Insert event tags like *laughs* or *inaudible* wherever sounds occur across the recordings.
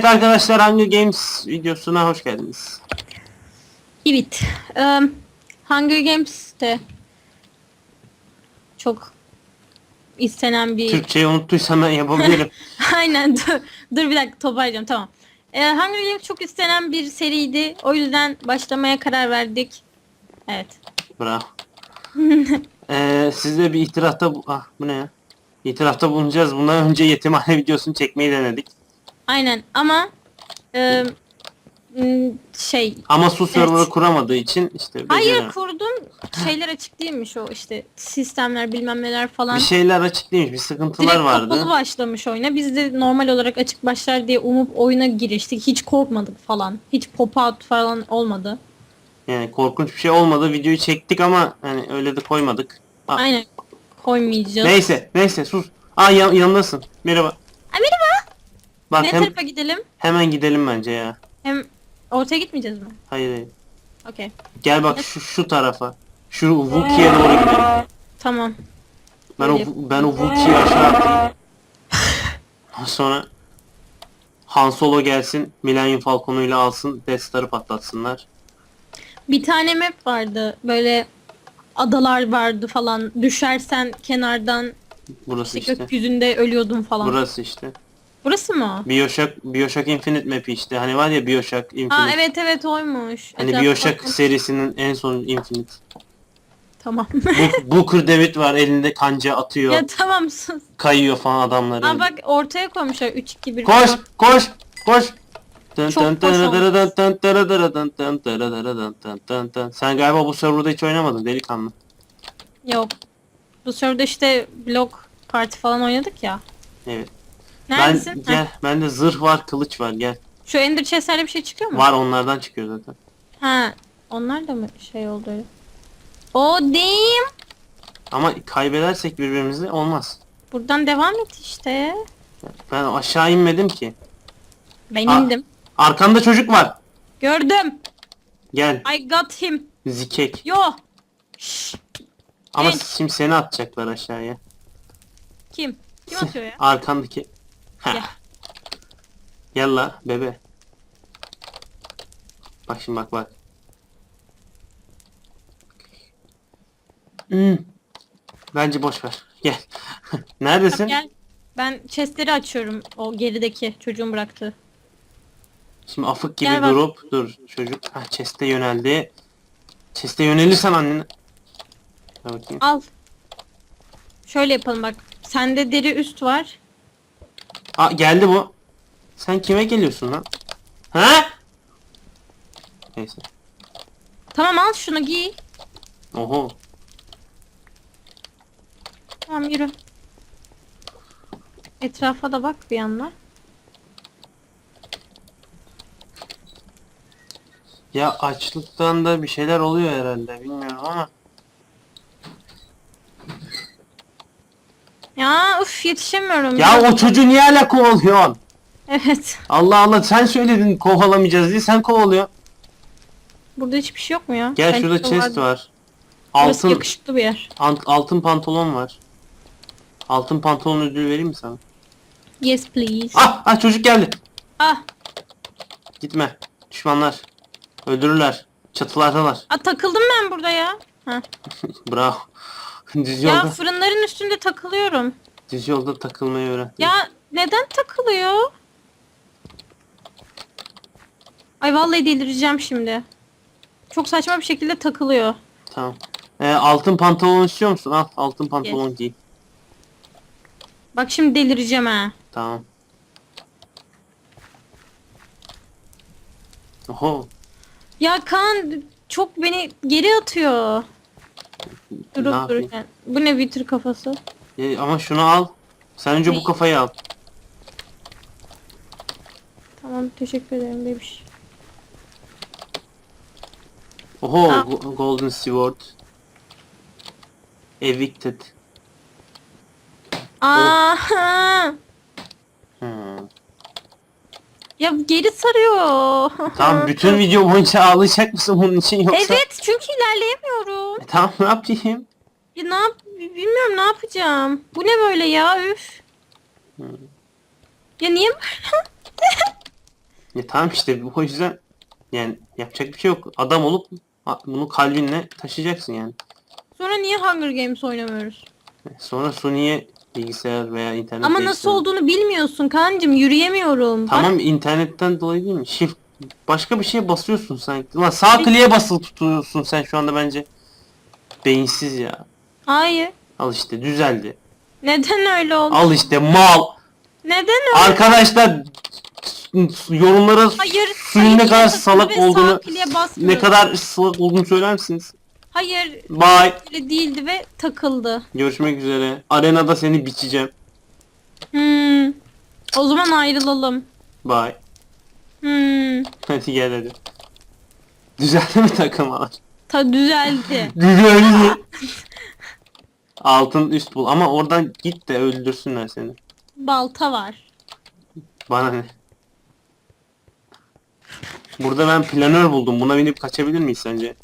Evet arkadaşlar Hunger Games videosuna hoş geldiniz. Evet. Um, Hunger Games'te çok istenen bir... Türkçeyi unuttuysam ben yapabilirim. *laughs* Aynen dur, dur bir dakika toparlayacağım tamam. Ee, Hunger Games çok istenen bir seriydi. O yüzden başlamaya karar verdik. Evet. Bravo. *laughs* ee, size bir itirafta. Ah bu ne ya? İtirafta bulunacağız. Bundan önce yetimhane videosunu çekmeyi denedik. Aynen ama e, şey Ama su server'ı Evet. kuramadığı için işte hayır beceremem. kurdum şeyler açık değilmiş o işte sistemler bilmem neler falan. Bir şeyler açık değilmiş. Bir sıkıntılar Direkt vardı. kapalı başlamış oyuna. Biz de normal olarak açık başlar diye umup oyuna giriştik. Hiç korkmadık falan. Hiç pop out falan olmadı. Yani korkunç bir şey olmadı. Videoyu çektik ama hani öyle de koymadık. Ah, Aynen koymayacağız. Neyse neyse sus. Aa yan, yanındasın. Merhaba. Ay, merhaba. Bak ne hem, tarafa gidelim? hemen gidelim bence ya. Hem ortaya gitmeyeceğiz mi? Hayır hayır. Okey. Gel bak şu şu tarafa. Şu Wookie'ye doğru gidelim. Tamam. Ben o ben o Wookie'yi aşağı atayım. Sonra Han Solo gelsin, Millennium Falcon'uyla alsın, Death Star'ı patlatsınlar. Bir tane map vardı. Böyle adalar vardı falan. Düşersen kenardan Burası işte işte. gökyüzünde ölüyordun falan. Burası işte. Burası mı? Bioshock, Bioshock Infinite map'i işte. Hani var ya Bioshock Infinite. Ha evet evet oymuş. Hani Etrafa Bioshock bakın. serisinin en son Infinite. Tamam. Bu Booker David var elinde kanca atıyor, ya tamam sus. kayıyor falan adamları. Aa bak ortaya koymuşlar 3 2 1. Koş, koş, koş. Dın Çok dın boş dın olmuş. dın dın dın dın dın dın dın dın dın dın dın dın dın. Sen galiba bu serverda hiç oynamadın delikanlı. Yok. Bu sırada işte blok parti falan oynadık ya. Evet. Neredesin? Ben Ha, gel. Bende zırh var, kılıç var. Gel. Şu Ender Chest'lerde bir şey çıkıyor mu? Var onlardan çıkıyor zaten. Ha. Onlar da mı şey oldu öyle? O damn. Ama kaybedersek birbirimizi olmaz. Buradan devam et işte. Ben aşağı inmedim ki. Ben Aa. indim. Arkanda çocuk var. Gördüm. Gel. I got him. Zikek. Yo. Şşş. Ama Genç. şimdi seni atacaklar aşağıya. Kim? Kim atıyor ya? Arkandaki. Heh. Gel. Gel la bebe. Bak şimdi bak bak. Hmm. Bence boş ver. Gel. *laughs* Neredesin? Gel. Ben chestleri açıyorum. O gerideki çocuğun bıraktığı. Şimdi afık gibi Gel bak. durup dur çocuk. Ha chest'e yöneldi. Chest'e yönelirsen bakayım. Al. Şöyle yapalım bak. Sende deri üst var. Aa geldi bu. Sen kime geliyorsun lan? Ha? Neyse. Tamam al şunu giy. Oho. Tamam yürü. Etrafa da bak bir yandan. Ya açlıktan da bir şeyler oluyor herhalde bilmiyorum ama. Ya uf yetişemiyorum. Ya o çocuğu niye hala kovalıyorsun? Evet. Allah Allah sen söyledin kovalamayacağız diye sen kovalıyor. Burada hiçbir şey yok mu ya? Gel Bence şurada chest var. Burası Altın yakışıklı bir yer. ant- altın pantolon var. Altın pantolon ödülü vereyim mi sana? Yes please. Ah, ah çocuk geldi. Ah. Gitme. Düşmanlar. Öldürürler. Çatılardalar. Aa, takıldım ben burada ya. *laughs* Bravo. *laughs* Düz Ya yolda, fırınların üstünde takılıyorum. düz yolda takılmayı öğren. Ya neden takılıyor? Ay vallahi delireceğim şimdi. Çok saçma bir şekilde takılıyor. Tamam. Ee, altın pantolon istiyor musun? Al altın pantolon giy. Bak şimdi delireceğim ha. Tamam. Oho. Ya Kaan çok beni geri atıyor. Ne Durup yapayım? dururken. Bu ne bir tür kafası? Ee, ama şunu al. Sen önce bu kafayı al. Tamam teşekkür ederim bebiş. Oho, Aa. go- Golden Sword. Evicted. Aha! Hmm. Ya geri sarıyor. *laughs* Tamam bütün video boyunca ağlayacak mısın bunun için yoksa? Evet çünkü ilerleyemiyorum. E, tamam ne yapayım? Ya ne yap bilmiyorum ne yapacağım. Bu ne böyle ya üf. Hmm. Ya niye böyle? *laughs* Ya tamam işte o yüzden yani yapacak bir şey yok. Adam olup bunu kalbinle taşıyacaksın yani. Sonra niye Hunger Games oynamıyoruz? Sonra Sony'ye bilgisayar veya internet Ama nasıl değiştirin. olduğunu bilmiyorsun kancım. Yürüyemiyorum. Bak, Tamam internetten dolayı değil mi? Shift başka bir şeye basıyorsun sanki. Ulan sağ kliğe basılı tutuyorsun sen şu anda bence. Beyinsiz ya. Hayır. Al işte düzeldi. Neden öyle oldu? Al işte mal. Neden öyle? Arkadaşlar yorumlara Hayır. suyun hayır, ne kadar salak sağ olduğunu ne kadar salak olduğunu söyler misiniz? Hayır. Bye. Öyle değildi ve takıldı. Görüşmek üzere. Arenada seni biçeceğim. Hmm. O zaman ayrılalım. Bye. Hmm. Hadi gel hadi. Düzeldi mi takılmalar? Ta düzeldi. *laughs* Düzeldi. Altın üst bul ama oradan git de öldürsünler seni. Balta var. Bana ne? Burada ben planör buldum. Buna binip kaçabilir miyiz sence?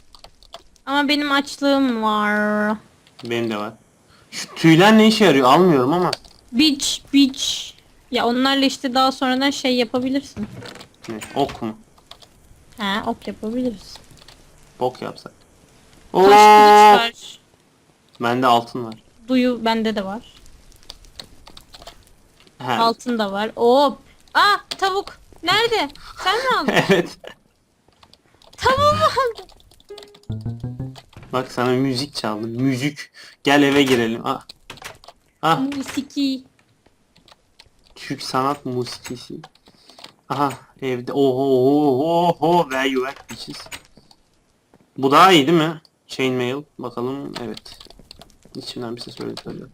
Ama benim açlığım var. Benim de var. Şu tüyler ne işe yarıyor? Almıyorum ama. Beach, beach. Ya onlarla işte daha sonradan şey yapabilirsin. Ne? Ok mu? He, ok yapabiliriz. Bok yapsak. Taş Oo! kılıç var. Bende altın var. Duyu bende de var. He. Altın da var. Hop. Ah tavuk. Nerede? Sen mi aldın? *laughs* evet. Bak sana müzik çaldım. Müzik. Gel eve girelim. Ah. Ah. Musiki. Türk sanat musikisi. Aha evde. Oho oho oho. Where you at bitches. Bu daha iyi değil mi? Chainmail. Bakalım. Evet. İçinden bir ses tabii.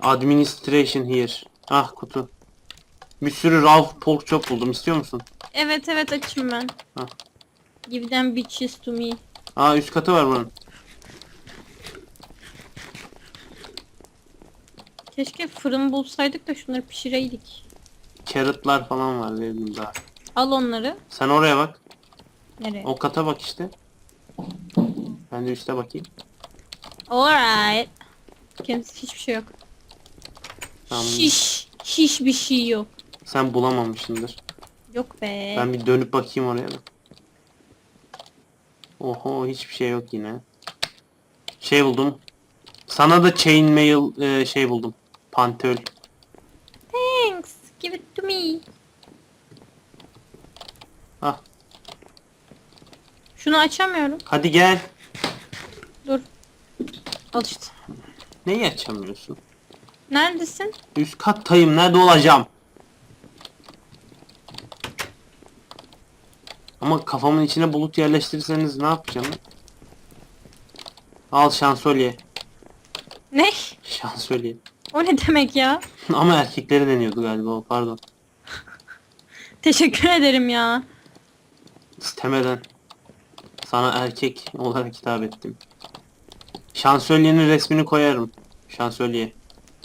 Administration here. Ah kutu. Bir sürü raw pork chop buldum. İstiyor musun? Evet evet açım ben. Ha. Give them bitches to me. Aa üst katı var bunun. Keşke fırın bulsaydık da şunları pişireydik. Carrotlar falan var verdim daha. Al onları. Sen oraya bak. Nereye? O kata bak işte. Ben de üste bakayım. Alright. Kendisi hiçbir şey yok. Tamam. Şiş. Şiş bir şey yok. Sen bulamamışsındır. Yok be. Ben bir dönüp bakayım oraya da. Oho hiçbir şey yok yine. Şey buldum. Sana da chainmail e, şey buldum. Pantöl. Thanks. Give it to me. Ah Şunu açamıyorum. hadi gel. Dur. Al işte. Neyi açamıyorsun? Neredesin? Üst kattayım. Nerede olacağım? Ama kafamın içine bulut yerleştirirseniz ne yapacağım? Al şansölye. Ne? Şansölye. O ne demek ya? *laughs* Ama erkekleri deniyordu galiba o pardon. *laughs* Teşekkür ederim ya. İstemeden sana erkek olarak hitap ettim. Şansölyenin resmini koyarım. Şansölye.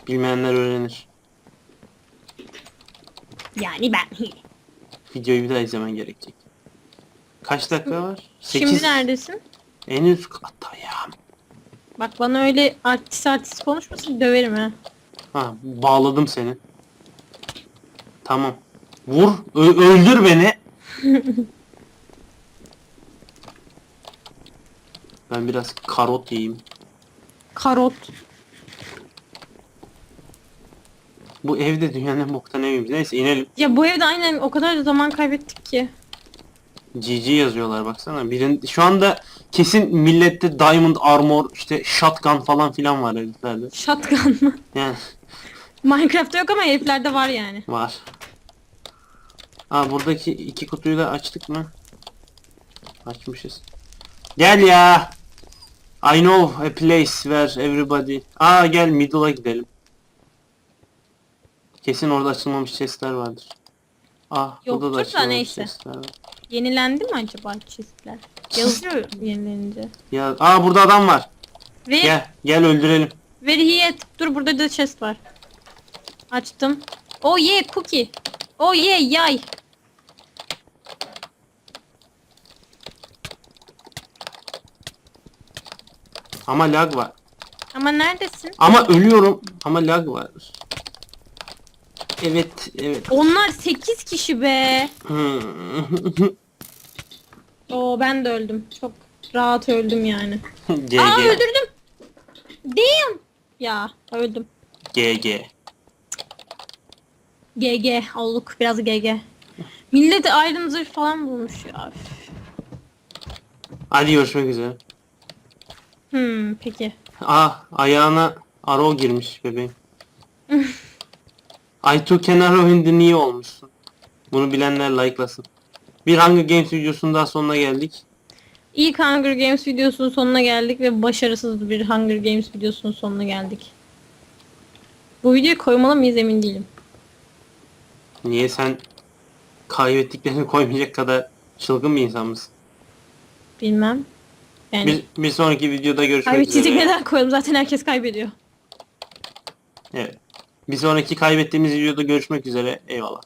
Bilmeyenler öğrenir. Yani ben. Videoyu bir daha izlemen gerekecek. Kaç dakika var? Şimdi 8. neredesin? En üst kattayım. Bak bana öyle artist artist konuşmasın döverim ha. Ha bağladım seni. Tamam. Vur. öldür beni. *laughs* ben biraz karot yiyeyim. Karot. Bu evde dünyanın en boktan evimiz. Neyse inelim. Ya bu evde aynen o kadar da zaman kaybettik ki. GG yazıyorlar baksana. Birin şu anda kesin millette diamond armor işte shotgun falan filan var heriflerde. Shotgun mı? Yani Minecraft'ta yok ama heriflerde var yani. var. Aa buradaki iki kutuyu da açtık mı? Açmışız. Gel ya. I know a place where everybody. Aa gel middle'a gidelim. Kesin orada açılmamış chestler vardır. Ah burada Yoktur da da açılmamış neyse. chestler var. Yenilendi mi acaba çizgiler? Yazıyor yenilenince. Ya aa burada adam var. Ve Gel gel öldürelim. very here. Dur burada da chest var. Açtım. Oh yeah cookie. Oh yeah yay. Ama lag var. Ama neredesin? Ama ölüyorum. Ama lag var. Evet, evet. Onlar 8 kişi be. *laughs* Oo ben de öldüm. Çok rahat öldüm yani. GG. Aa öldürdüm. Damn. Ya öldüm. GG. GG olduk biraz GG. Millet Iron Zırh falan bulmuş ya. Hadi görüşmek üzere. Hmm peki. Ah ayağına aro girmiş bebeğim. Aytu kenar oyunda niye olmuşsun? Bunu bilenler likelasın. Bir Hunger Games videosunun daha sonuna geldik. İlk Hunger Games videosunun sonuna geldik ve başarısız bir Hunger Games videosunun sonuna geldik. Bu videoyu koymalı mıyız emin değilim. Niye sen kaybettiklerini koymayacak kadar çılgın bir insan mısın? Bilmem. Yani Bir, bir sonraki videoda görüşmek kaybedecek üzere. neden koyalım zaten herkes kaybediyor. Evet. Bir sonraki kaybettiğimiz videoda görüşmek üzere. Eyvallah.